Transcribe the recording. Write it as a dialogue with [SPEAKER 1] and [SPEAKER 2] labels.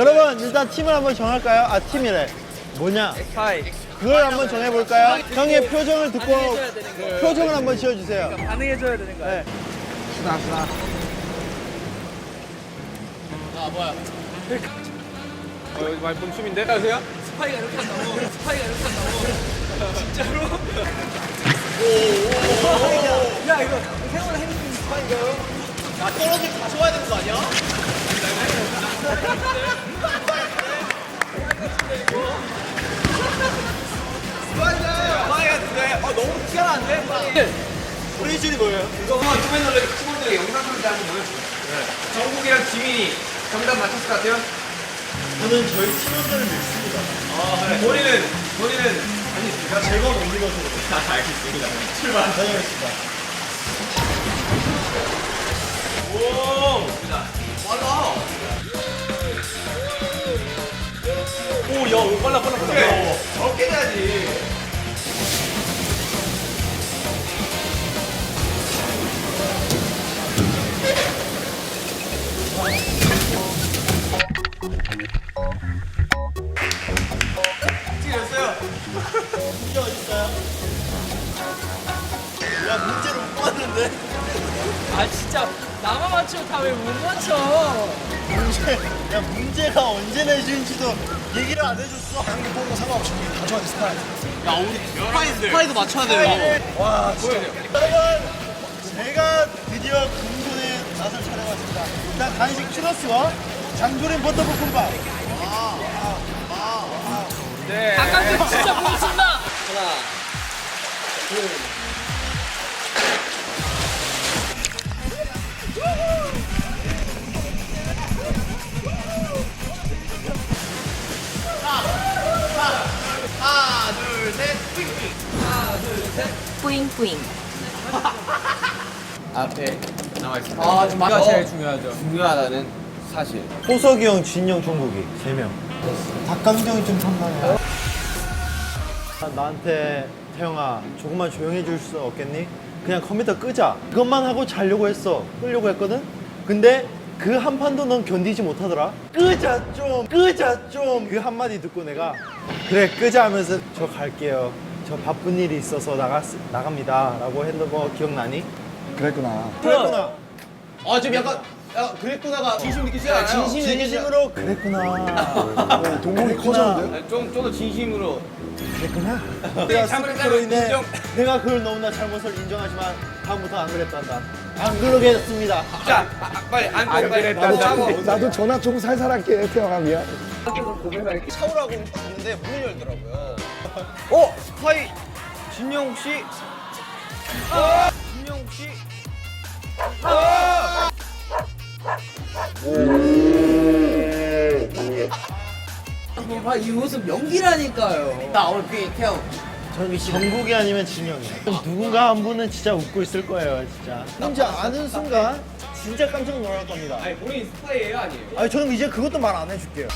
[SPEAKER 1] 여러분 일단 팀을 한번 정할까요? 아 팀이래. 뭐냐?
[SPEAKER 2] 파이.
[SPEAKER 1] 그걸 한번 정해볼까요? 형의 표정을 듣고
[SPEAKER 2] 반응해줘야 되는 거예요.
[SPEAKER 1] 표정을 한번 지어주세요.
[SPEAKER 2] 반응해줘야 되는 거야.
[SPEAKER 1] 네.
[SPEAKER 3] 어, 여기 많이 춤인데? 안녕하세요?
[SPEAKER 2] 스파이가 이렇게 한다고. 스파이가 이렇게 한다고. 진짜로? 야 이거 생활 해보는 스파인가요? 야 떨어지면 다시 와야 되는 거 아니야? 줄이 뭐예요?
[SPEAKER 3] 이거 한번 투맨널레 팀원들의 영상 편지 한번 보여주세요. 네. 정국이랑 지민이 정답 맞췄을 것 같아요?
[SPEAKER 1] 저는 저희 팀원들을 믿습니다.
[SPEAKER 3] 아, 그래. 본인은, 본인은 아니십니까?
[SPEAKER 1] 제가 못 믿어서
[SPEAKER 3] 아, 알겠습니다. 출발.
[SPEAKER 1] 다녀오겠습니다.
[SPEAKER 3] 오!
[SPEAKER 2] 맞아.
[SPEAKER 3] 해야지. 찍었어요.
[SPEAKER 1] 문제 어딨어요? 야 문제를 못 봤는데?
[SPEAKER 2] 아 진짜 나만 맞추고 다 왜 못 맞춰?
[SPEAKER 1] 문제, 야 문제가 언제 내주는지도 얘기를 안 해줬어. 한개 보고 상관없이 다 좋아하는 스타일.
[SPEAKER 3] 야, 우리 스파인들.
[SPEAKER 2] 스파이도 맞춰야 돼요.
[SPEAKER 1] 와 진짜. 여러분 제가 드디어 금손에 나설 촬영했습니다. 일단 간식 추러스와 장조림 버터볶음밥.
[SPEAKER 3] 네.
[SPEAKER 2] 아까 진짜 보겠습니다.
[SPEAKER 3] 하나, 뿌잉뿌잉. 앞에 나와 있습니다.
[SPEAKER 2] 아, 좀 맞아. 제일
[SPEAKER 3] 중요하죠. 중요하다는 사실.
[SPEAKER 1] 호석이 형, 진영, 종국이 세 명. 닭강정이 좀 탐나네. 나한테 태영아 조금만 조용해 줄 수 없겠니? 그냥 컴퓨터 끄자. 그것만 하고 자려고 했어. 끄려고 했거든. 근데 그 한 판도 넌 견디지 못하더라. 끄자 좀, 끄자 좀. 그 한마디 듣고 내가 그래 끄자 하면서 저 갈게요. 저 바쁜 일이 있어서 나가 나갑니다 라고 했던 거 기억나니?
[SPEAKER 4] 그랬구나.
[SPEAKER 1] 그랬구나.
[SPEAKER 3] 아, 지금 약간, 야, 그랬구나가 진심 느끼지 않아요?
[SPEAKER 1] 진심 진심으로 그랬구나.
[SPEAKER 4] 동공이 커졌는데?
[SPEAKER 3] 좀, 좀더 진심으로.
[SPEAKER 1] 그랬구나. 내가 스스로 인해
[SPEAKER 3] 인정.
[SPEAKER 1] 내가 그걸 너무나 잘못을 인정하지만 다음부터 안 그랬단다. 안 그러겠습니다.
[SPEAKER 3] 자, 아, 아, 빨리, 안, 안 그랬다.
[SPEAKER 4] 나도,
[SPEAKER 3] 하고.
[SPEAKER 4] 좀- 나도 전화 좀 살살 할게, 태영아, 미안.
[SPEAKER 3] 샤워라고 갔는데 문이 열더라고요. 어? 스파이 진영욱 씨? 아! 진영욱 씨? 아!
[SPEAKER 2] 아, 이 모습 연기라니까요. 나 오늘 비 태형.
[SPEAKER 1] 전 정국이 아니면 진영이야. 누군가 한 분은 진짜 웃고 있을 거예요, 진짜. 혼자 아는 순간 진짜 깜짝 놀랄 겁니다.
[SPEAKER 3] 아니 본인 스파이예요 아니에요?
[SPEAKER 1] 아니 저는 이제 그것도 말 안 해줄게요.